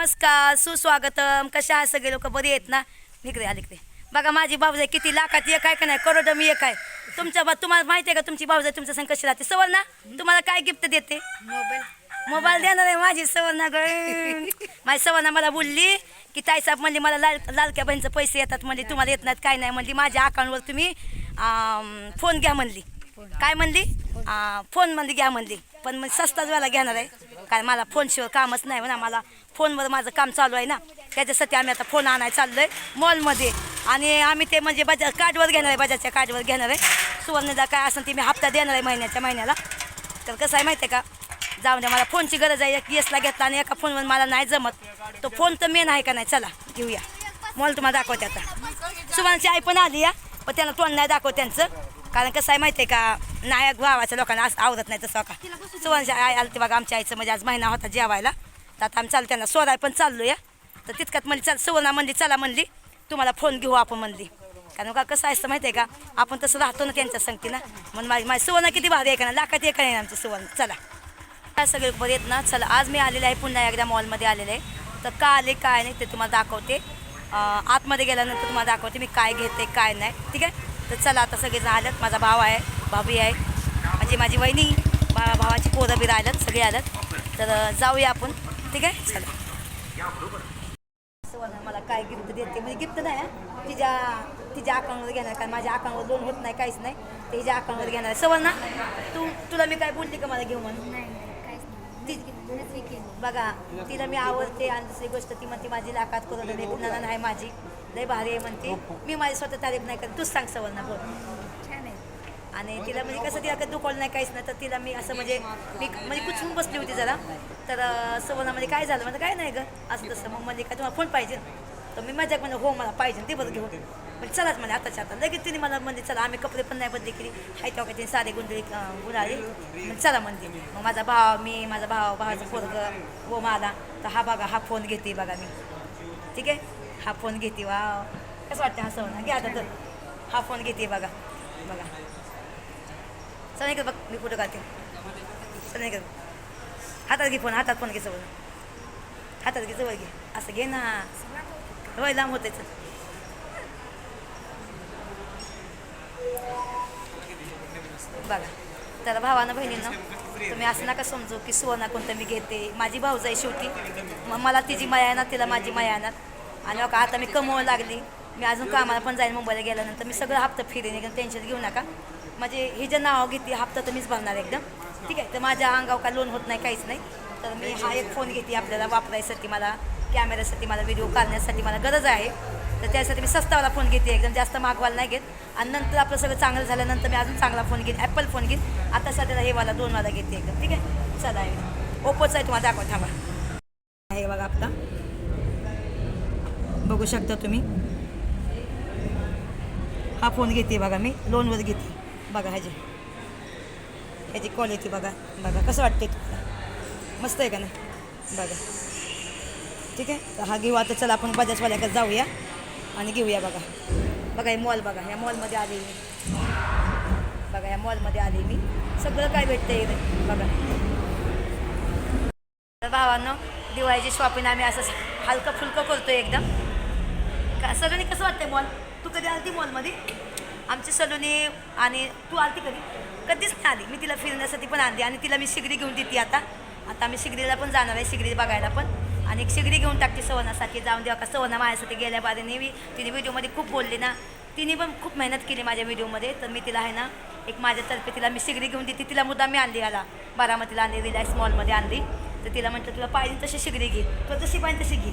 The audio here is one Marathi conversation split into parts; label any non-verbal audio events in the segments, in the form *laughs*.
नमस्कार सुस्वागतम. कशा आहात सगळे लोक? बरी आहेत ना? इकडे आले इकडे. बघा माझी भाऊजाई किती लाखात एक आहे का नाही? करोड मी एक आहे. तुमच्या बा तुम्हाला माहिती आहे का तुमची भाऊजाई तुमच्या संग कशी राहते सवर्णा तुम्हाला काय गिफ्ट देते? मोबाईल मोबाईल देणार आहे माझी सवर्णा ग. माझी सवर्णा मला बोलली की ताईसाहेब म्हणली मला लाल लालक्या बहिणीचं पैसे येतात. म्हणली तुम्हाला येत नाहीत काय नाही. म्हणली माझ्या अकाउंटवर तुम्ही फोन घ्या म्हणली. काय म्हणली? फोन म्हणली घ्या म्हणली. पण मग स्वस्ताच वेळेला घेणार आहे. कारण मला फोनशिवाय कामच नाही म्हणा मला फोनवर माझं काम चालू आहे ना. त्याच्यासाठी आम्ही आता फोन आणायला चाललो आहे मॉलमध्ये. आणि आम्ही ते म्हणजे बजाज कार्डवर घेणार आहे बजाजच्या कार्डवर घेणार आहे. सुवर्णदा काय असेल ते मी हप्ता देणार आहे महिन्याच्या महिन्याला. तर कसं आहे माहिती आहे का? जाऊन द्या मला फोनची गरज आहे. एक येसला घेतला आणि एका फोनवर मला नाही जमत. तो फोन तर मेन आहे का नाही? चला घेऊया. मॉल तुम्हाला दाखवते आता. सुवर्णाची आई पण आली या पण त्यांना तोंड नाही दाखव त्यांचं. कारण कसं आहे माहिती आहे का? नायक भावाच्या लोकांना असं आवडत नाही तसं का? सुवर्णाची आई आली बघा आमच्या आईचं म्हणजे आज महिना होता जेवायला. तर आता आम्ही चालू त्यांना सोडाय पण चाललो या तर तितक्यात म्हणली चाल सुवर्णा म्हणली चला म्हणली. तुम्हाला फोन घेऊ आपण म्हणली. कारण का कसं असतं माहिती आहे का? आपण तसं राहतो ना त्यांच्या संगतीनं. म्हणून माझी माझी सुवर्ण किती भारी आहे का ना लाखात एक आहे आमची सुवर्ण. चला. काय सगळे बरे आहेत ना? चला आज मी आलेले आहे पुन्हा एकदा मॉलमध्ये आलेले आहे. तर का आले काय नाही ते तुम्हाला दाखवते. आतमध्ये गेल्यानंतर तुम्हाला दाखवते मी काय घेते काय नाही. ठीक आहे? तर चला आता सगळे आलत माझा भाव आहे भाभी आहे. म्हणजे माझी वहिनी बा भावाची पोरं बी राहिल्यात सगळे आलत. तर जाऊया आपण. ठीक आहे? चला. मला काय गिफ्ट देते. म्हणजे गिफ्ट नाही तिच्या तिच्या अकाउंटवर घेणार. कारण माझ्या अकाउंटवर लोन होत नाही काहीच नाही. तिच्या अकाउंटवर घेणार. सवर्ण तू तुला मी काय बोलली का मला घेऊ ती बघा तिला मी आवडते आणि दुसरी गोष्ट ती म्हणते माझी लाखात करून कुणाला नाही माझी. लय भारी आहे म्हणते. मी माझी स्वतः तारीफ नाही करत. तूच सांग सवर्ण बोल. छान आहे. आणि तिला म्हणजे कसं तिला काही दुखवलं नाही काहीच नाही. तर तिला मी असं म्हणजे मी म्हणजे कुचून बसली होती जरा. तर सवनामध्ये काय झालं? म्हणजे काय नाही गं असं तसं. मग म्हणजे काय तुम्हाला फोन पाहिजे तर मी माझ्या म्हणजे हो मला पाहिजे ते बरं घेऊन. म्हणजे चलाच म्हणजे आताच्या आता. लगेच तिने मला म्हणजे चला आम्ही कपडे पण नाही बदली केली. हाय तेव्हा तिने सारे गुंडळी अं, म्हणजे चला म्हणते मग माझा भाव मी माझा भाव भावाचा पोरग हो मला. तर हा बघा हा फोन घेते बघा मी. ठीक आहे? हा फोन घेते वा कसं वाटतं हा सवना घ्या आता तर. हा फोन घेते बघा. बघा. चल इकडे बघ? मी कुठं काढते. चल कर हातात घे फोन हातात फोन घे सवय हातात घे जवळ घे. असं घे ना. होय लांब होते चल. बघा तर भावानं बहिणीनं तुम्ही असं नका समजू की सुवर्ण कोणतं मी घेते. माझी भाऊज आहे शेवटी. मग मला तिची माया येणार तिला माझी माया येणार. आणि बघा आता मी कमवायला लागली. मी अजून कामाला पण जाईन मुंबईला गेल्यानंतर. मी सगळं हप्ता फिरेन एकदम टेन्शन घेऊ नका. म्हणजे हे जे नाव घेते हप्ता तर मीच भरणार एकदम. ठीक आहे तर माझ्या अंगावर का लोन होत नाही काहीच नाही. तर मी हा एक फोन घेते आपल्याला वापरायसाठी मला. कॅमेऱ्यासाठी मला व्हिडिओ काढण्यासाठी मला गरज आहे. तर त्यासाठी मी स्वस्तावाला फोन घेते. एकदम जास्त मागवायला नाही घेत. आणि नंतर आपलं सगळं चांगलं झाल्यानंतर मी अजून चांगला फोन घेईन. ॲपल फोन घेईन. आता सध्याला हे वाला दोन वाला घेते एकदम. ठीक आहे? चला आहे ओप्पोचा आहे तुम्हाला दाखवा थांबा. हे बघा आपला. बघू शकता तुम्ही. हा फोन घेते बघा मी. लोनवर घेते. बघा ह्याची. ह्याची क्वालिटी बघा. बघा कसं वाटते तुम्हाला? मस्त आहे का नाही? बघा. ठीक आहे? तर हा घेऊ. आता चला आपण बजाजवाल्याकडे जाऊया आणि घेऊया बघा. बघा हे मॉल बघा. ह्या मॉलमध्ये आले मी. बघा या मॉलमध्ये आले मी. सगळं काय भेटतं इथे? बघा. तर भावांनो दिवाळीची शॉपिंग आम्ही असं हलकं फुलकं करतो एकदम. का सलोनी कसं वाटतंय मॉल तू कधी आलती मॉलमध्ये आमची सलोनी आणि तू आलती कधी? कधीच नाही आली. मी तिला फिरण्यासाठी पण आणली आणि तिला मी शिगडी घेऊन देते आता. आता आम्ही शिगडीला पण जाणार आहे शिगडी बघायला पण. आणि एक शिगडी घेऊन टाकते सवनासाठी. जाऊन देवा का सवना माझ्यासाठी गेल्या बारीने मी तिने व्हिडिओमध्ये खूप बोलली ना. तिने पण खूप मेहनत केली माझ्या व्हिडिओमध्ये. तर मी तिला आहे ना एक माझ्यातर्फे तिला मी शिगडी घेऊन देते. तिला मुद्दा मी आणली याला. बारामतीला आणली रिलायन्स मॉलमध्ये आणली. तर तिला म्हटलं तुला पाहिजे तशी शिगडी घे. तुला जशी पाहिजे तशी घे.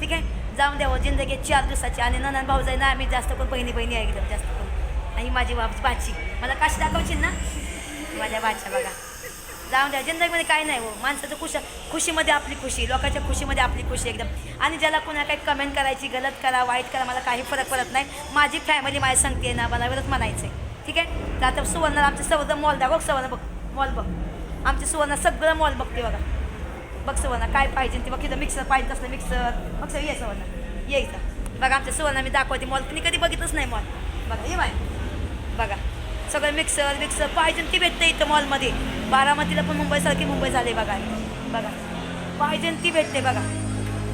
ठीक आहे? जाऊन द्यावं जिंदगी चार दिवसाची. आणि नंदन भाऊ जाई ना आम्ही जास्त करून बहिणी बहिणी आहे एकदम जास्त करून. आणि माझी बाब बाची. मला काशी दाखवशील ना? माझ्या बाच्या बघा. जाऊन द्या. जिंदगीमध्ये काय नाही हो. माणसाचं खुश खुशीमध्ये आपली खुशी लोकांच्या खुशीमध्ये आपली खुशी एकदम. आणि ज्याला कोणा काही कमेंट करायची गलत करा वाईट करा मला काही फरक पडत नाही. माझी फॅमिली माझी सांगते ना मला वेळच म्हणायचं आहे ठीक आहे? तर आता सुवर्ण आमचं सवर्ण मॉल द्या बघ बघ. मॉल बघ. आमची सुवर्ण सगळं मॉल बघते बघा. बघ सुवर्ण काय पाहिजे ते बघ. तिथं मिक्सर पाहिजे तसलं मिक्सर बघ सर ये सवर्ण. ये इथं. बघा आमच्या सुवर्ण मी दाखवते. मॉल तुम्ही कधी बघितलंच नाही मॉल बघा ये बाय बघा. सगळं मिक्सर मिक्सर पाहिजे ती भेटतं इथं मॉलमध्ये बारामतीला पण मुंबईसारखी मुंबई झाली बघा. बघा. पाहिजे ती भेटते बघा.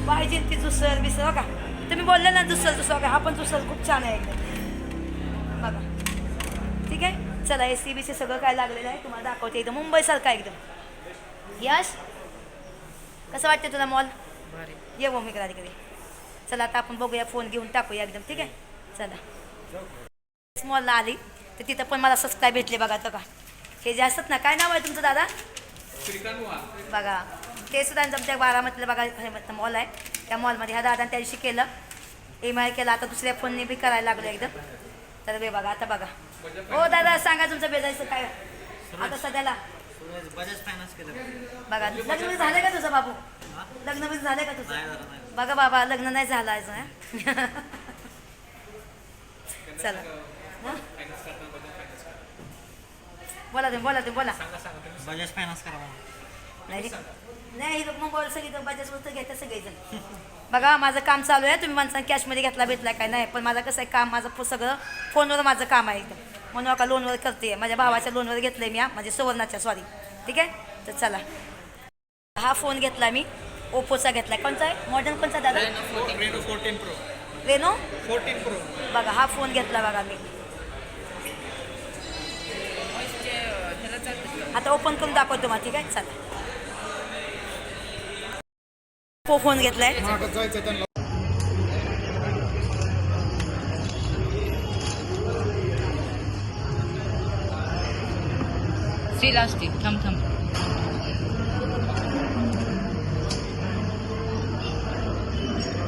पाहिजे ती दुसरं बिसर का तुम्ही बोलले ना दुसरं दुसरं का हा पण दुसरं खूप छान आहे बघा. ठीक आहे? चला ए सी बी सी सगळं काय लागलेलं आहे तुम्हाला दाखवते एकदम मुंबईसारखं एकदम. यश? कसं वाटतं तुला मॉल ये मग मी कधी चला आता आपण बघूया. फोन घेऊन टाकूया एकदम. ठीक आहे? चला. मॉलला आली. तर तिथं पण मला सबस्क्राईब भेटले बघा तर का. हे जे असतात ना काय नाव आहे तुमचं दादा? बघा ते सुद्धा आमच्या बारामतीला बघा मॉल आहे. त्या मॉलमध्ये ह्या दादाने त्या दिवशी केलं. एम आय केलं आता दुसऱ्या फोनने बी करायला लागलं एकदम तर बे बघा आता बघा. हो दादा सांगा तुमचं बेजायचं काय. आता सध्याला. बजाज फायनान्स केलं. बघा लग्न झालं का तुझं बाबू? लग्न बिग्न झालं का तुझं? बघा बाबा लग्न नाही झालं अजून? *laughs* चला. हं? बोला तुम्ही बोला तुम्ही बोला. बजाज फायनान्स करा. नाही नाही लोक मग बोल सगळी बजाज वस्तू घेतात सगळेजण. बघा माझं काम चालू आहे. तुम्ही माणसाने कॅशमध्ये घेतला भेटला काय? नाही पण माझं कसं आहे काम माझं फो- सगळं फोनवर माझं काम आहे एकदम म्हणून का लोनवर करते माझ्या भावाच्या लोनवर घेतलंय मी हा, म्हणजे सुवर्णाच्या सॉरी ठीक आहे? तर चला. हा फोन घेतला मी. ओप्पोचा घेतला. कोणता आहे? मॉडर्न कोणता दादा? Reno fourteen pro Reno fourteen pro बघा हा फोन घेतला बघा मी. आता ओपन करून दाखवतो तुम्हाला ठीक आहे? चला. फोन घेतलाय. सील असते थांब थांब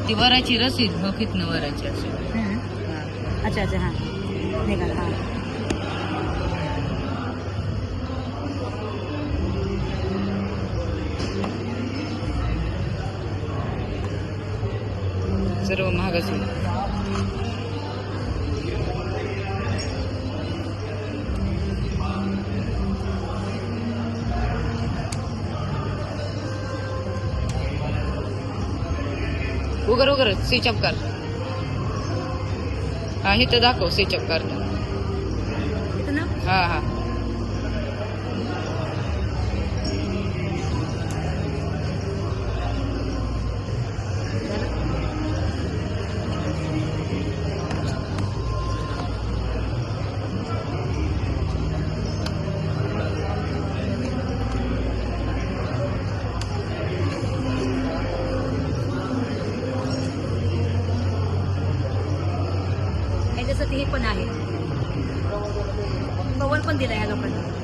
ती वराची रसीद हो कितनं वराची असेल अच्छा अच्छा हां. निघाल हां. सर्व महाग असेल उगर उगर स्विच ऑफ़ कर. हा इथं दाखव स्विच ऑफ़ कर हा हा. ह्याच्यासाठी हे पण आहे. कवर पण दिला या लोकांना.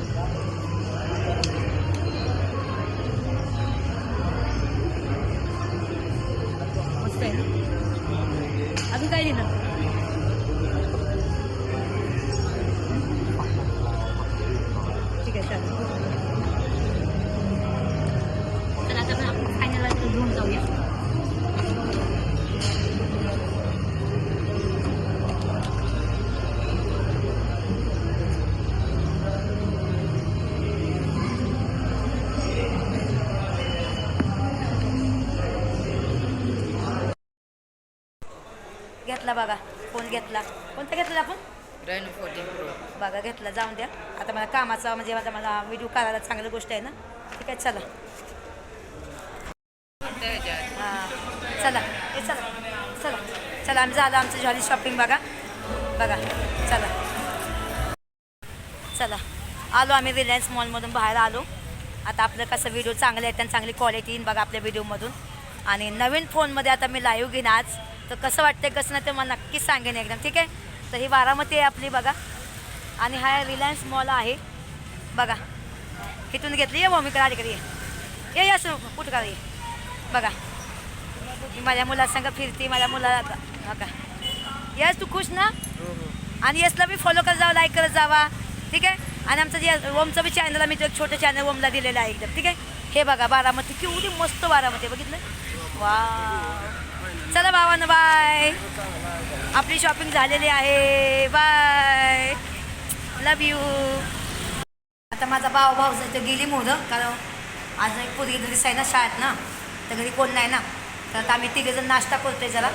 घेतला बघा. फोन घेतला? कोणता घेतला आपण? रेनो फोर्टीन प्रो बघा घेतला. जाऊन द्या. आता मला कामाचा म्हणजे आता मला व्हिडिओ करायला चांगली गोष्ट आहे ना? ठीक आहे चला. हां. चला. हे चला. चला. चला आम्ही झालं आमचं झाली शॉपिंग बघा. बघा. चला. चला. आलो आम्ही रिलायन्स मॉलमधून बाहेर आलो. आता आपलं कसं व्हिडिओ चांगले आहेत आणि चांगली क्वालिटी येईन बघा आपल्या व्हिडिओमधून आणि नवीन फोनमध्ये आता मी लाईव्ह घेईन आज. तर कसं वाटतं कसं नाही ते मला नक्कीच सांगेन एकदम ठीक आहे? तर ही बारामती आहे आपली बघा. आणि हा रिलायन्स मॉल आहे. बघा. इथून घेतली आहे मम्मीकडे अलीकडे ये. ये या असं कुठं का? ये. बघा. मी माझ्या मुलासंग फिरते माझ्या मुलाला हा का? यस तू खुश ना? आणि यसला मी फॉलो करत जावा लाईक करत जावा. ठीक आहे? आणि आमचं जे ओमचं बी चॅनल मी तो एक छोटं चॅनल ओमला दिलेलं आहे एकदम. ठीक आहे? हे बघा बारामती. केवढी मस्त बारामती बघितलं? वा चला बाबांना बाय आपली शॉपिंग झालेली आहे. बाय लव यू आता माझा भाव भाऊ तो गेली मोदक कारण आज एक पोरगी घरी आहे ना शाळेत ना तर घरी कोण नाही ना. तर आता आम्ही तिघेजण नाश्ता करतोय जरा.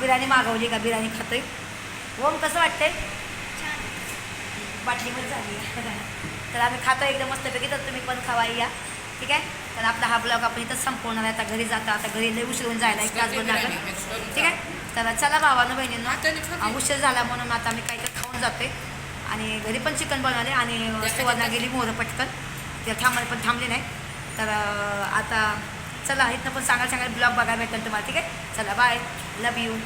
बिर्याणी मागवली का बिर्याणी खातोय. ओम कसं वाटतंय? बाटलीमध्ये झाली. *laughs* तर आम्ही खातो एकदम मस्तपैकी तर तुम्ही पण खावा या. ठीक आहे? तर आपला हा ब्लॉग आपण इथं संपवणार आहे. आता घरी जाता आता घरी लई उशीर होऊन जायला एक तासभर लागेल. ठीक आहे? तर चला भावानं बहिणींना. उशीर झाला म्हणून आता मी काहीतरी खाऊन जाते. आणि घरी पण चिकन बनवले आणि सुवर्णा गेली मोहरं पटकन. त्या थांबायला पण थांबली नाही. तर आता चला इथनं पण सांगायला सांगायला ब्लॉग बघायला भेटेल तुम्हाला ठीक आहे? चला बाय लव यू